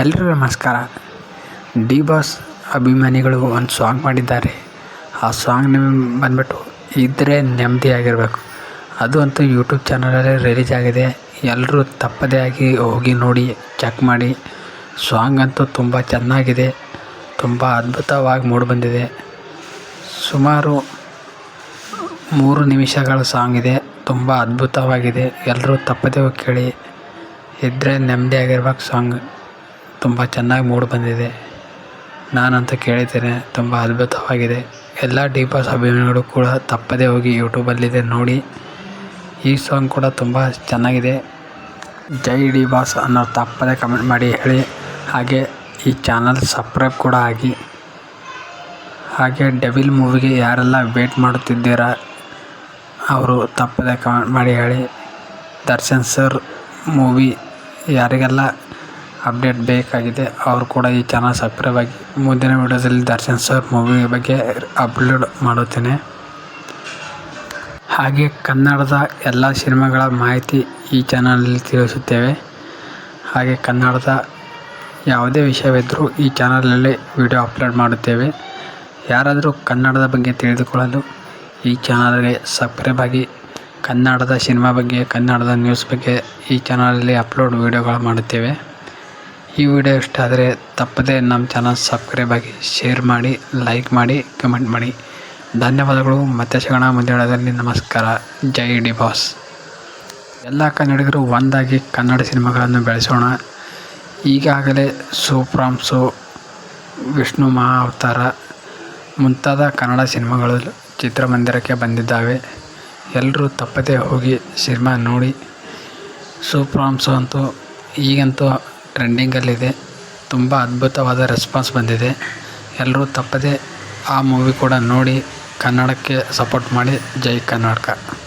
ಎಲ್ರಿಗೂ ನಮಸ್ಕಾರ. D boss ಅಭಿಮಾನಿಗಳು ಒಂದು ಸಾಂಗ್ ಮಾಡಿದ್ದಾರೆ. ಆ ಸಾಂಗ್ ನೇಮ್ ಬಂದ್ಬಿಟ್ಟು ಇದ್ದರೆ ನೆಮ್ಮದಿಯಾಗಿರ್ಬೇಕು. ಅದು ಅಂತೂ ಯೂಟ್ಯೂಬ್ ಚಾನಲಲ್ಲಿ ರಿಲೀಸ್ ಆಗಿದೆ. ಎಲ್ಲರೂ ತಪ್ಪದೇ ಆಗಿ ಹೋಗಿ ನೋಡಿ ಚೆಕ್ ಮಾಡಿ. ಸಾಂಗ್ ಅಂತೂ ತುಂಬ ಚೆನ್ನಾಗಿದೆ. ತುಂಬ ಅದ್ಭುತವಾಗಿ ಮೂಡಿಬಂದಿದೆ ಸುಮಾರು ಮೂರು ನಿಮಿಷಗಳ ಸಾಂಗ್ ಇದೆ. ತುಂಬ ಅದ್ಭುತವಾಗಿದೆ. ಎಲ್ಲರೂ ತಪ್ಪದೇ ಹೋಗಿ ಕೇಳಿ. ಇದ್ದರೆ ನೆಮ್ಮದಿಯಾಗಿರ್ಬೇಕು ಸಾಂಗ್ ತುಂಬ ಚೆನ್ನಾಗಿ ಮೂಡಿ ಬಂದಿದೆ. ನಾನಂತ ಕೇಳಿದ್ದೇನೆ, ತುಂಬ ಅದ್ಭುತವಾಗಿದೆ. ಎಲ್ಲ ಡಿ ಬಾಸ್ ಅಭಿಮಾನಿಗಳು ಕೂಡ ತಪ್ಪದೇ ಹೋಗಿ ಯೂಟ್ಯೂಬಲ್ಲಿದೆ ನೋಡಿ. ಈ ಸಾಂಗ್ ಕೂಡ ತುಂಬ ಚೆನ್ನಾಗಿದೆ. ಜೈ ಡಿ ಬಾಸ್ ಅನ್ನೋ ತಪ್ಪದೇ ಕಮೆಂಟ್ ಮಾಡಿ ಹೇಳಿ. ಹಾಗೆ ಈ ಚಾನಲ್ ಸಬ್ಸ್ಕ್ರೈಬ್ ಕೂಡ ಆಗಿ. ಹಾಗೆ ಡೆವಿಲ್ ಮೂವಿಗೆ ಯಾರೆಲ್ಲ ವೇಟ್ ಮಾಡುತ್ತಿದ್ದೀರಾ, ಅವರು ತಪ್ಪದೇ ಕಮೆಂಟ್ ಮಾಡಿ ಹೇಳಿ. ದರ್ಶನ್ ಸರ್, ಮೂವಿ ಯಾರಿಗೆಲ್ಲ ಅಪ್ಡೇಟ್ ಬೇಕಾಗಿದೆ. ಅವರು ಕೂಡ ಈ ಚಾನಲ್ ಸಬ್ಸ್ಕ್ರೈಬ್ ಆಗಿ ಮುಂದಿನ ವಿಡಿಯೋದಲ್ಲಿ ದರ್ಶನ್ ಸರ್ ಮೂವಿ ಬಗ್ಗೆ ಅಪ್ಲೋಡ್ ಮಾಡುತ್ತೇನೆ. ಹಾಗೆ ಕನ್ನಡದ ಎಲ್ಲ ಸಿನಿಮಾಗಳ ಮಾಹಿತಿ ಈ ಚಾನಲಲ್ಲಿ ತಿಳಿಸುತ್ತೇವೆ. ಹಾಗೆ ಕನ್ನಡದ ಯಾವುದೇ ವಿಷಯವಿದ್ದರೂ ಈ ಚಾನಲಲ್ಲಿ ವಿಡಿಯೋ ಅಪ್ಲೋಡ್ ಮಾಡುತ್ತೇವೆ. ಯಾರಾದರೂ ಕನ್ನಡದ ಬಗ್ಗೆ ತಿಳಿದುಕೊಳ್ಳಲು ಈ ಚಾನಲ್ಗೆ ಸಬ್ಸ್ಕ್ರೈಬ್ ಆಗಿ ಕನ್ನಡದ ಸಿನಿಮಾ ಬಗ್ಗೆ, ಕನ್ನಡದ ನ್ಯೂಸ್ ಬಗ್ಗೆ ಈ ಚಾನಲಲ್ಲಿ ಅಪ್ಲೋಡ್ ವಿಡಿಯೋಗಳು ಮಾಡುತ್ತೇವೆ. ಈ ವಿಡಿಯೋ ಇಷ್ಟ ಆದರೆ ತಪ್ಪದೆ ನಮ್ಮ ಚಾನಲ್ ಸಬ್ಸ್ಕ್ರೈಬ್ ಆಗಿ ಶೇರ್ ಮಾಡಿ, ಲೈಕ್ ಮಾಡಿ, ಕಮೆಂಟ್ ಮಾಡಿ. ಧನ್ಯವಾದಗಳು. ಮತ್ತೆ ಸಿಗೋಣ ಮುಂದಿನದಲ್ಲಿ ನಮಸ್ಕಾರ. ಜೈ ಡಿ ಬಾಸ್. ಎಲ್ಲ ಕನ್ನಡಿಗರು ಒಂದಾಗಿ ಕನ್ನಡ ಸಿನಿಮಾಗಳನ್ನು ಬೆಳೆಸೋಣ. ಈಗಾಗಲೇ ಸೂಪ್ರಾಮ್ಸು ವಿಷ್ಣು ಮಹಾವತಾರ ಮುಂತಾದ ಕನ್ನಡ ಸಿನಿಮಾಗಳು ಚಿತ್ರಮಂದಿರಕ್ಕೆ ಬಂದಿದ್ದಾವೆ. ಎಲ್ಲರೂ ತಪ್ಪದೇ ಹೋಗಿ ಸಿನಿಮಾ ನೋಡಿ. ಸೂಪ್ರಾಮ್ಸು ಅಂತೂ ಈಗಂತೂ ಟ್ರೆಂಡಿಂಗಲ್ಲಿದೆ ತುಂಬ ಅದ್ಭುತವಾದ ರೆಸ್ಪಾನ್ಸ್ ಬಂದಿದೆ. ಎಲ್ಲರೂ ತಪ್ಪದೆ ಆ ಮೂವಿ ಕೂಡ ನೋಡಿ ಕನ್ನಡಕ್ಕೆ ಸಪೋರ್ಟ್ ಮಾಡಿ. ಜೈ ಕರ್ನಾಟಕ.